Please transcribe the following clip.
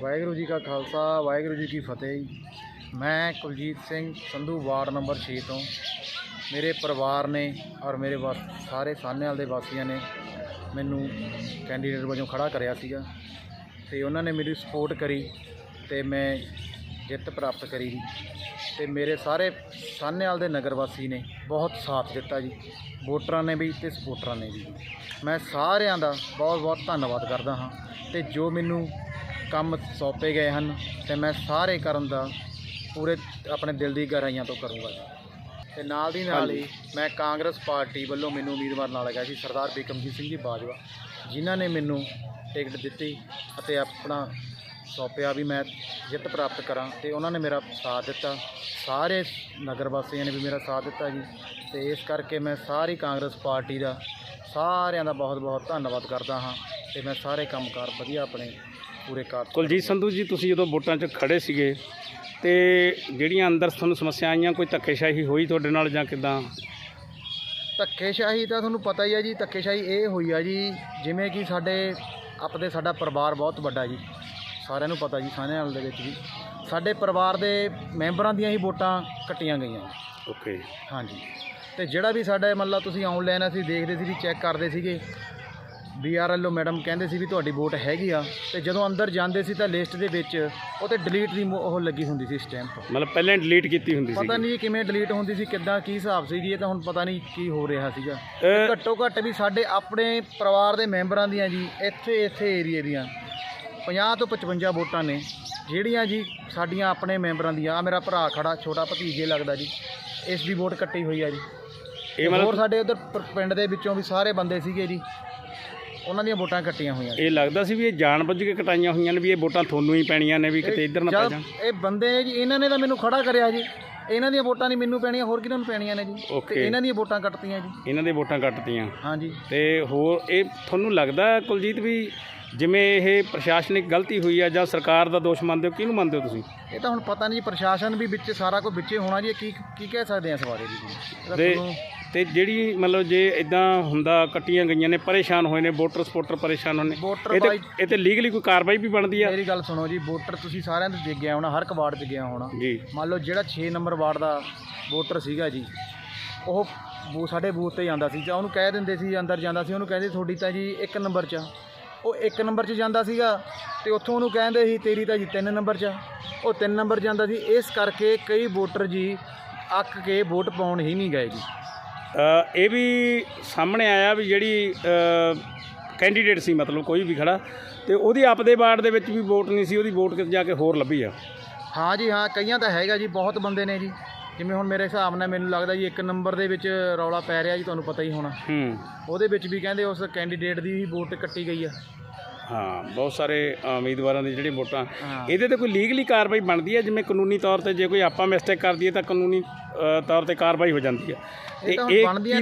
ਵਾਹਿਗੁਰੂ ਜੀ ਕਾ ਖਾਲਸਾ, ਵਾਹਿਗੁਰੂ ਜੀ ਕੀ ਫਤਿਹ। ਜੀ। ਮੈਂ ਕੁਲਜੀਤ ਸਿੰਘ, ਸੰਧੂ ਵਾਰਡ ਨੰਬਰ 6 ਤੋਂ। ਮੇਰੇ ਪਰਿਵਾਰ ਨੇ ਔਰ ਮੇਰੇ ਵਾਸ, ਸਾਰੇ ਸਾਹਨੇਵਾਲ ਦੇ ਵਾਸੀਆਂ ਨੇ ਮੈਨੂੰ ਕੈਂਡੀਡੇਟ ਵਜੋਂ ਖੜਾ ਕਰਿਆ ਸੀਗਾ। ਤੇ ਉਹਨਾਂ ਨੇ ਮੇਰੀ ਸਪੋਰਟ ਕਰੀ ਤੇ ਮੈਂ ਜਿੱਤ ਪ੍ਰਾਪਤ ਕਰੀ। ਜੀ ਤੇ ਮੇਰੇ ਸਾਰੇ ਸਾਹਨੇਵਾਲ ਦੇ ਨਗਰ ਵਾਸੀ ਨੇ ਬਹੁਤ ਸਾਥ ਦਿੱਤਾ ਜੀ। ਵੋਟਰਾਂ ਨੇ ਵੀ ਤੇ ਸਪੋਰਟਰਾਂ ਨੇ ਵੀ। ਮੈਂ ਸਾਰਿਆਂ ਦਾ ਬਹੁਤ ਬਹੁਤ ਧੰਨਵਾਦ ਕਰਦਾ ਹਾਂ। ਤੇ ਜੋ ਮੈਨੂੰ ਕੰਮ ਸੌਂਪੇ ਗਏ ਹਨ ਤੇ ਮੈਂ ਸਾਰੇ ਕਰਨ ਦਾ ਪੂਰੇ ਆਪਣੇ ਦਿਲ ਦੀ ਗਹਿਰਾਈਆਂ ਤੋਂ ਕਰੂੰਗਾ ਜੀ। ਤੇ ਨਾਲ ਦੀ ਨਾਲ ਹੀ ਮੈਂ ਕਾਂਗਰਸ ਪਾਰਟੀ ਵੱਲੋਂ ਮੈਨੂੰ ਉਮੀਦਵਾਰ ਨਾਲ ਲਗਾ ਸੀ ਸਰਦਾਰ ਬਿਕਮਜੀਤ ਸਿੰਘ ਜੀ ਬਾਜਵਾ ਜਿਨ੍ਹਾਂ ਨੇ ਮੈਨੂੰ ਟਿਕਟ ਦਿੱਤੀ ਅਤੇ ਆਪਣਾ ਸੌਂਪਿਆ ਵੀ ਮੈਂ ਜਿੱਤ ਪ੍ਰਾਪਤ ਕਰਾਂ ਤੇ ਉਹਨਾਂ ਨੇ ਮੇਰਾ ਸਾਥ ਦਿੱਤਾ। ਸਾਰੇ ਨਗਰ ਵਾਸੀਆਂ ਨੇ ਵੀ ਮੇਰਾ ਸਾਥ ਦਿੱਤਾ ਜੀ ਤੇ ਇਸ ਕਰਕੇ ਮੈਂ ਸਾਰੀ ਕਾਂਗਰਸ ਪਾਰਟੀ ਦਾ ਸਾਰਿਆਂ ਦਾ ਬਹੁਤ ਬਹੁਤ ਧੰਨਵਾਦ ਕਰਦਾ ਹਾਂ ਤੇ ਮੈਂ ਸਾਰੇ ਕੰਮਕਾਰ ਵਧੀਆ ਆਪਣੇ ਪੂਰੇ ਕਰ ਕੁਲਜੀਤ ਸੰਧੂ ਜੀ ਤੁਸੀਂ ਜਦੋਂ ਵੋਟਾਂ 'ਚ ਖੜੇ ਸੀਗੇ ਤੇ ਜਿਹੜੀਆਂ ਅੰਦਰ ਤੁਹਾਨੂੰ ਸਮੱਸਿਆ ਆਈਆਂ ਕੋਈ ਧੱਕੇਸ਼ਾਹੀ ਹੋਈ ਤੁਹਾਡੇ ਨਾਲ ਜਾਂ ਕਿਦਾਂ? ਧੱਕੇਸ਼ਾਹੀ ਤਾਂ ਤੁਹਾਨੂੰ ਪਤਾ ਹੀ ਹੈ ਜੀ ਧੱਕੇਸ਼ਾਹੀ ਇਹ ਹੋਈ ਆ ਜੀ ਜਿਵੇਂ ਕਿ ਸਾਡੇ ਆਪਦੇ ਸਾਡਾ ਪਰਿਵਾਰ ਬਹੁਤ ਵੱਡਾ ਜੀ ਸਾਰਿਆਂ ਨੂੰ ਪਤਾ ਜੀ ਸਾਹਨੇਵਾਲ ਦੇ ਵਿੱਚ ਵੀ ਸਾਡੇ ਪਰਿਵਾਰ ਦੇ ਮੈਂਬਰਾਂ ਦੀਆਂ ਹੀ ਵੋਟਾਂ ਕੱਟੀਆਂ ਗਈਆਂ। ਓਕੇ ਹਾਂਜੀ। ਤੇ ਜਿਹੜਾ ਵੀ ਸਾਡਾ ਮਤਲਬ ਤੁਸੀਂ ਆਨਲਾਈਨ ਅਸੀਂ ਦੇਖਦੇ ਸੀ ਵੀ ਚੈੱਕ ਕਰਦੇ ਸੀਗੇ ਬੀਆਰਐਲਓ ਮੈਡਮ ਕਹਿੰਦੇ ਸੀ ਵੀ ਤੁਹਾਡੀ ਵੋਟ ਹੈਗੀ ਆ ਤੇ ਜਦੋਂ ਅੰਦਰ ਜਾਂਦੇ ਸੀ ਤਾਂ ਲਿਸਟ ਦੇ ਵਿੱਚ ਉਹ ਤੇ ਡਿਲੀਟ ਦੀ ਮੋ- ਉਹ ਲੱਗੀ ਹੁੰਦੀ ਸੀ ਸਟੈਂਪ ਮਤਲਬ ਪਹਿਲਾਂ ਡਿਲੀਟ ਕੀਤੀ ਹੁੰਦੀ ਸੀ ਪਤਾ ਨਹੀਂ ਕਿਵੇਂ ਡਿਲੀਟ ਹੁੰਦੀ ਸੀ ਕਿੱਦਾਂ ਕੀ ਹਿਸਾਬ ਸੀ ਜੀ ਇਹ ਤਾਂ ਹੁਣ ਪਤਾ ਨਹੀਂ ਕੀ ਹੋ ਰਿਹਾ ਸੀਗਾ। ਘੱਟੋ ਘੱਟ ਵੀ ਸਾਡੇ ਆਪਣੇ ਪਰਿਵਾਰ ਦੇ ਮੈਂਬਰਾਂ ਦੀਆਂ ਜੀ ਇੱਥੇ ਇੱਥੇ ਏਰੀਏ ਦੀਆਂ 50 ਤੋਂ 55 ਵੋਟਾਂ ਨੇ ਜਿਹੜੀਆਂ ਜੀ ਸਾਡੀਆਂ ਆਪਣੇ ਮੈਂਬਰਾਂ ਦੀਆਂ। ਆ ਮੇਰਾ ਭਰਾ ਖੜਾ ਛੋਟਾ ਭਤੀਜੇ ਲੱਗਦਾ ਜੀ ਇਸ ਦੀ ਵੋਟ ਕੱਟੀ ਹੋਈ ਆ ਜੀ। ਇਹ ਹੋਰ ਮਤਲਬ ਸਾਡੇ ਉਧਰ ਪਿੰਡ ਦੇ ਵਿੱਚੋਂ ਵੀ ਸਾਰੇ ਬੰਦੇ ਸੀਗੇ ਜੀ। ਉਹਨਾਂ ਦੀਆਂ ਵੋਟਾਂ ਕੱਟੀਆਂ ਹੋਈਆਂ ਇਹ ਲੱਗਦਾ ਸੀ ਵੀ ਇਹ ਜਾਣਬੁੱਝ ਕੇ ਕਟਾਈਆਂ ਹੋਈਆਂ ਨੇ ਵੀ ਇਹ ਵੋਟਾਂ ਤੁਹਾਨੂੰ ਹੀ ਪੈਣੀਆਂ ਨੇ ਵੀ ਕਿਤੇ ਇੱਧਰ ਨਾ ਪੈ ਜਾਣ। ਇਹ ਬੰਦੇ ਨੇ ਜੀ ਇਹਨਾਂ ਨੇ ਤਾਂ ਮੈਨੂੰ ਖੜਾ ਕਰਿਆ ਜੀ। ਇਹਨਾਂ ਦੀਆਂ ਵੋਟਾਂ ਨਹੀਂ ਮੈਨੂੰ ਪੈਣੀਆਂ ਹੋਰ ਕਿਹਨਾਂ ਨੂੰ ਪੈਣੀਆਂ ਨੇ ਜੀ? ਤੇ ਇਹਨਾਂ ਦੀਆਂ ਵੋਟਾਂ ਕੱਟਤੀਆਂ ਜੀ। ਇਹਨਾਂ ਦੇ ਵੋਟਾਂ ਕੱਟਤੀਆਂ। ਹਾਂਜੀ। ਤੇ ਹੋਰ ਇਹ ਤੁਹਾਨੂੰ ਲੱਗਦਾ ਕੁਲਜੀਤ ਵੀ ਜਿਵੇਂ ਇਹ ਪ੍ਰਸ਼ਾਸਨਿਕ ਗਲਤੀ ਹੋਈ ਆ ਜਾਂ ਸਰਕਾਰ ਦਾ ਦੋਸ਼ ਮੰਨਦੇ ਹੋ ਕਿਹਨੂੰ ਮੰਨਦੇ ਹੋ ਤੁਸੀਂ? ਇਹ ਤਾਂ ਹੁਣ ਪਤਾ ਨਹੀਂ ਜੀ ਪ੍ਰਸ਼ਾਸਨ ਵੀ ਵਿੱਚ ਸਾਰਾ ਕੁਝ ਵਿੱਚੇ ਹੋਣਾ ਜੀ ਇਹ ਕੀ ਕੀ ਕਹਿ ਸਕਦੇ ਆ ਇਸ ਬਾਰੇ ਜੀ? ਤਾਂ ਤੇ ਤੁਹਾਨੂੰ- ਤੇ ਜਿਹੜੀ ਮਤਲਬ ਜੇ ਇਦਾਂ ਹੁੰਦਾ ਕੱਟੀਆਂ ਗਈਆਂ ਨੇ ਪਰੇਸ਼ਾਨ ਹੋਏ ਨੇ ਵੋਟਰ ਸਪੋਰਟਰ ਪਰੇਸ਼ਾਨ ਹੋਏ ਨੇ ਇਹ ਤੇ ਬਾਈ ਇਹ ਤੇ ਲੀਗਲੀ ਕੋਈ ਕਾਰਵਾਈ ਵੀ ਬਣਦੀ ਆ ਮੇਰੀ ਗੱਲ ਸੁਣੋ ਜੀ ਵੋਟਰ ਤੁਸੀਂ ਸਾਰਿਆਂ ਦੇ ਦੇਖ ਗਿਆ ਹੋਣਾ ਹਰ ਇੱਕ ਵਾਰਡ 'ਚ ਗਿਆ ਹੋਣਾ ਜੀ ਮੰਨ ਲਓ ਜਿਹੜਾ 6 ਨੰਬਰ ਵਾਰਡ ਦਾ ਵੋਟਰ ਸੀਗਾ ਜੀ ਉਹ ਬੂ ਸਾਡੇ ਬੂਥ ਤੇ ਜਾਂਦਾ ਸੀ ਜਾਂ ਉਹਨੂੰ ਕਹਿ ਦਿੰਦੇ ਸੀ ਅੰਦਰ ਜਾਂਦਾ ਸੀ ਉਹਨੂੰ ਕਹਿੰਦੇ ਤੁਹਾਡੀ ਤਾਂ ਜੀ 1 ਨੰਬਰ 'ਚ ਆ। ਉਹ 1 ਨੰਬਰ 'ਚ ਜਾਂਦਾ ਸੀਗਾ ਤੇ ਉੱਥੋਂ ਉਹਨੂੰ ਕਹਿੰਦੇ ਸੀ ਤੇਰੀ ਤਾਂ ਜੀ 3 ਨੰਬਰ 'ਚ ਆ। ਉਹ 3 ਨੰਬਰ ਜਾਂਦਾ ਸੀ ਇਸ ਕਰਕੇ ਕਈ ਵੋਟਰ ਜੀ ਅੱਕ ਕੇ ਵੋਟ ਪਾਉਣ ਹੀ ਨਹੀਂ ਗਏ ਜੀ ਇਹ ਵੀ ਸਾਹਮਣੇ ਆਇਆ ਵੀ ਜਿਹੜੀ ਕੈਂਡੀਡੇਟ ਸੀ ਮਤਲਬ ਕੋਈ ਵੀ ਖੜਾ ਤੇ ਉਹਦੀ ਆਪਦੇ ਵਾਰਡ ਦੇ ਵਿੱਚ ਵੀ ਵੋਟ ਨਹੀਂ ਸੀ ਉਹਦੀ ਵੋਟ ਕਿਤੇ ਜਾ ਕੇ ਹੋਰ ਲੱਭੀ ਆ। ਹਾਂ ਜੀ ਹਾਂ ਕਈਆਂ ਤਾਂ ਹੈਗਾ ਜੀ ਬਹੁਤ ਬੰਦੇ ਨੇ ਜੀ। ਜਿਵੇਂ ਹੁਣ ਮੇਰੇ ਹਿਸਾਬ ਨਾਲ ਮੈਨੂੰ ਲੱਗਦਾ ਜੀ ਇੱਕ ਨੰਬਰ ਦੇ ਵਿੱਚ ਰੌਲਾ ਪੈ ਰਿਹਾ ਜੀ ਤੁਹਾਨੂੰ ਪਤਾ ਹੀ ਹੋਣਾ। ਹੂੰ। ਉਹਦੇ ਵਿੱਚ ਵੀ ਕਹਿੰਦੇ ਉਸ ਕੈਂਡੀਡੇਟ ਦੀ ਹੀ ਵੋਟ ਕੱਟੀ ਗਈ ਆ। ਹਾਂ ਬਹੁਤ ਸਾਰੇ ਅ, ਉਮੀਦਵਾਰਾਂ ਦੀ ਜਿਹੜੀ ਵੋਟਾਂ। ਇਹਦੇ ਤੇ ਕੋਈ ਲੀਗਲੀ ਕਾਰਵਾਈ ਬਣਦੀ ਹੈ? ਜਿਵੇਂ ਕਾਨੂੰਨੀ ਤੌਰ ਤੇ ਜੇ ਕੋਈ ਆਪਾਂ ਮਿਸਟੇਕ ਕਰ ਦਈਏ ਤਾਂ ਕਾਨੂੰਨੀ ਅ, ਤੌਰ ਤੇ ਕਾਰਵਾਈ ਹੋ ਜਾਂਦੀ ਹੈ। ਤਾਂ ਇਹ ਬਣਦੀਆਂ